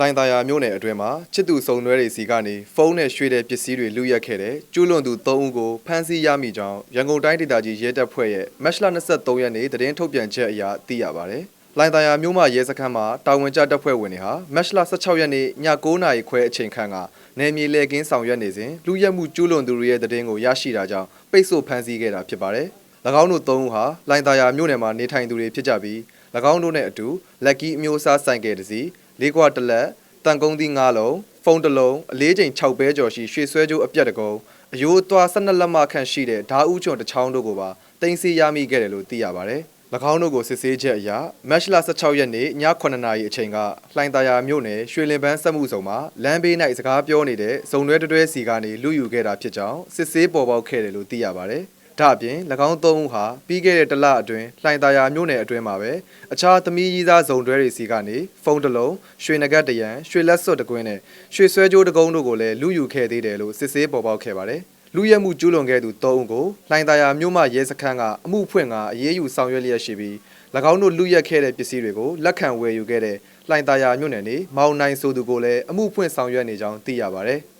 လိုင်သာယာမြို့နယ်အတွင်းမှာချစ်သူစုံတွဲတွေစီကနေဖုန်းနဲ့ရွှေတဲ့ပစ္စည်းတွေလူရက်ခဲ့တဲ့ကျူးလွန်သူ3ဦးကိုဖမ်းဆီးရမိကြောင်းရန်ကုန်တိုင်းဒေသကြီးရဲတပ်ဖွဲ့ရဲ့မတ်လ23ရက်နေ့သတင်းထုတ်ပြန်ချက်အရသိရပါဗျ။လိုင်သာယာမြို့မှာရဲစခန်းမှာတာဝန်ကျတပ်ဖွဲ့ဝင်တွေဟာမတ်လ16ရက်နေ့ည9:00နာရီခွဲအချိန်ခန့်ကနေမြေလေကင်းဆောင်ရွက်နေစဉ်လူရက်မှုကျူးလွန်သူတွေရဲ့သတင်းကိုရရှိတာကြောင့်ပိတ်ဆို့ဖမ်းဆီးခဲ့တာဖြစ်ပါတယ်။၎င်းတို့3ဦးဟာလိုင်သာယာမြို့နယ်မှာနေထိုင်သူတွေဖြစ်ကြပြီး၎င်းတို့နဲ့အတူလက်ကီအမျိုးအစားဆိုင်ကယ်တစ်စီး လေးကွာတစ်လက်တန်ကုန်းသီး9လုံးဖုန်းတစ်လုံးအလေးချိန်6ပဲကျော်ရှိရွှေဆွဲကြိုးအပြတ်တကုံအယိုးအသွား12လက်မခန့်ရှိတဲ့ဓာအူးချွန်တစ်ချောင်းတို့ကိုပါတင်စီရမိခဲ့တယ်လို့သိရပါတယ်။၎င်းတို့ကိုစစ်ဆေးချက်အရမတ်လ16ရက်နေ့ည9:00နာရီအချိန်ကလှိုင်သာယာမြို့နယ်ရွှေလင်ပန်းစက်မှုဆောင်မှာလမ်းဘေး၌စကားပြောနေတဲ့ဇုံတွဲတွဲစီကနေလူယူခဲ့တာဖြစ်ကြောင်းစစ်ဆေးပေါ်ပေါက်ခဲ့တယ်လို့သိရပါတယ်။ ဒါအပြင်၎င်းသုံးဦးဟာပြီးခဲ့တဲ့တလအတွင်းလှိုင်သာယာမြို့နယ်အတွင်းမှာပဲအခြားသမီးကြီးသားဇုံတွဲတွေစီကနေဖုန်းတစ်လုံးရွှေနဂတ်တရံရွှေလက်စွပ်တစ်ကွင်းနဲ့ရွှေဆွဲကြိုးတစ်ကုန်းတို့ကိုလည်းလူယူခဲ့သေးတယ်လို့စစ်ဆေးပေါ်ပေါက်ခဲ့ပါတယ်။လူရဲမှုကျူးလွန်ခဲ့သူ၃ဦးကိုလှိုင်သာယာမြို့မှရဲစခန်းကအမှုဖွင့်ကအရေးယူဆောင်ရွက်လျက်ရှိပြီး၎င်းတို့လူရက်ခဲ့တဲ့ပစ္စည်းတွေကိုလက်ခံဝယ်ယူခဲ့တဲ့လှိုင်သာယာမြို့နယ်နေမောင်နိုင်ဆိုသူကိုလည်းအမှုဖွင့်ဆောင်ရွက်နေကြောင်းသိရပါတယ်။